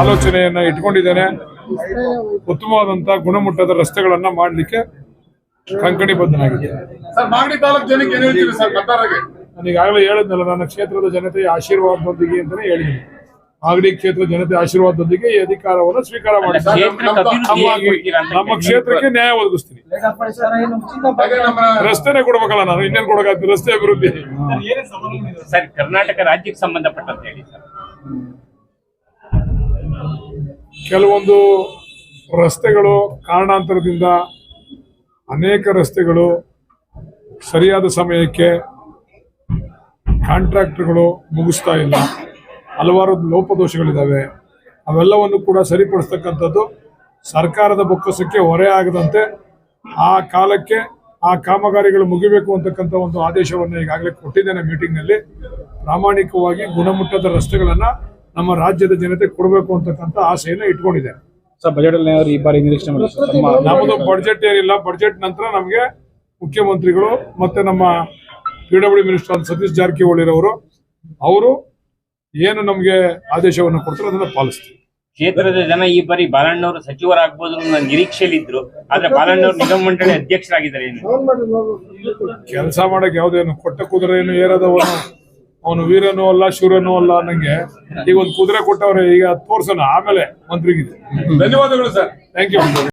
ಆಲೋಚನೆಯನ್ನ ಇಟ್ಕೊಂಡಿದ್ದೇನೆ. ಉತ್ತಮವಾದಂತ ಗುಣಮಟ್ಟದ ರಸ್ತೆಗಳನ್ನ ಮಾಡಲಿಕ್ಕೆ ಕಂಕಣಿ ಬದ್ಧನಾಗಿದ್ದೇನೆ ಸರ್ ಮಾಗಡಿ ತಾಲೂಕು ಜನಕ್ಕೆ ಏನ್ ಹೇಳ್ತೀರಿ ಸರ್ ಮತದಾರರಿಗೆ ನಾನು ಈಗಾಗಲೇ ಹೇಳಿದ್ನಲ್ಲ ನನ್ನ ಕ್ಷೇತ್ರದ ಜನತೆಯ ಆಶೀರ್ವಾದದೊಂದಿಗೆ ಅಂತಾನೆ ಹೇಳಿದ್ದೀನಿ. ಮಾಗಡಿ ಕ್ಷೇತ್ರದ ಜನತೆ ಆಶೀರ್ವಾದದೊಂದಿಗೆ ಈ ಅಧಿಕಾರವನ್ನು ಸ್ವೀಕಾರ ಅಂತ ನಮ್ಮ ಕ್ಷೇತ್ರಕ್ಕೆ ನ್ಯಾಯ ಒದಗಿಸ್ತೀನಿ. ರಸ್ತೆನೇ ಕೊಡ್ಬೇಕಲ್ಲ ನಾನು ಇನ್ನೇನು ಕೊಡಬೇಕಾಗ್ತದೆ ರಸ್ತೆ ಅಭಿವೃದ್ಧಿ. ಸರ್ ಕರ್ನಾಟಕ ರಾಜ್ಯಕ್ಕೆ ಸಂಬಂಧಪಟ್ಟಂತ ಹೇಳಿ ಸರ್. ಕೆಲವೊಂದು ರಸ್ತೆಗಳು ಕಾರಣಾಂತರದಿಂದ ಅನೇಕ ರಸ್ತೆಗಳು ಸರಿಯಾದ ಸಮಯಕ್ಕೆ ಕಾಂಟ್ರಾಕ್ಟರ್ಗಳು ಮುಗಿಸ್ತಾ ಇಲ್ಲ. ಹಲವಾರು ಲೋಪದೋಷಗಳಿದ್ದಾವೆ. ಅವೆಲ್ಲವನ್ನು ಕೂಡ ಸರಿಪಡಿಸ್ತಕ್ಕಂಥದ್ದು ಸರ್ಕಾರದ ಬೊಕ್ಕಸಕ್ಕೆ ಹೊರೆ ಆ ಕಾಲಕ್ಕೆ ಆ ಕಾಮಗಾರಿಗಳು ಮುಗಿಬೇಕು ಅಂತಕ್ಕಂಥ ಒಂದು ಆದೇಶವನ್ನು ಈಗಾಗಲೇ ಕೊಟ್ಟಿದ್ದೇನೆ ಮೀಟಿಂಗ್ನಲ್ಲಿ. ಪ್ರಾಮಾಣಿಕವಾಗಿ ಗುಣಮಟ್ಟದ ರಸ್ತೆಗಳನ್ನು ನಮ್ಮ ರಾಜ್ಯದ ಜನತೆ ಕೊಡಬೇಕು ಅಂತಕ್ಕಂಥ ಆಸೆಯನ್ನು ಇಟ್ಕೊಂಡಿದ್ದಾರೆ. ಸರ್ ಬಜೆಟ್ ಅಲ್ಲಿ ಈ ಬಾರಿ ನಿರೀಕ್ಷೆ ನಮ್ಮದು ಬಡ್ಜೆಟ್ ಏನಿಲ್ಲ. ಬಜೆಟ್ ನಂತರ ನಮಗೆ ಮುಖ್ಯಮಂತ್ರಿಗಳು ಮತ್ತೆ ನಮ್ಮ ಪಿ ಡಬ್ಲ್ಯೂ ಮಿನಿಸ್ಟರ್ ಸತೀಶ್ ಜಾರಕಿಹೊಳಿರವರು ಅವರು ಏನು ನಮಗೆ ಆದೇಶವನ್ನು ಕೊಡ್ತಾರೆ ಅದನ್ನ ಪಾಲಿಸ್ತೀವಿ. ಕ್ಷೇತ್ರದ ಜನ ಈ ಬಾರಿ ಬಾಲಣ್ಣವರು ಸಚಿವರಾಗಬಹುದು ಅನ್ನೋ ನಿರೀಕ್ಷೆಯಲ್ಲಿದ್ರು ಆದ್ರೆ ಬಾಲಣ್ಣವರು ನಿಗಮ ಮಂಡಳಿ ಅಧ್ಯಕ್ಷರಾಗಿದ್ದಾರೆ ಏನು? ಕೆಲಸ ಮಾಡಕ್ ಯಾವುದೇನು ಕೊಟ್ಟ ಕುದುರೆ ಏನು ಏರದವನು? ಅವನು ವೀರನೂ ಅಲ್ಲ ಶೂರನೂ ಅಲ್ಲ ಅನ್ನಂಗೆ ಈಗ ಒಂದು ಕುದುರೆ ಕೊಟ್ಟವ್ರೆ ಈಗ ತೋರ್ಸೋಣ ಆಮೇಲೆ ಮಂತ್ರಿಗಿದೆ ಧನ್ಯವಾದಗಳು ಸರ್. Thank you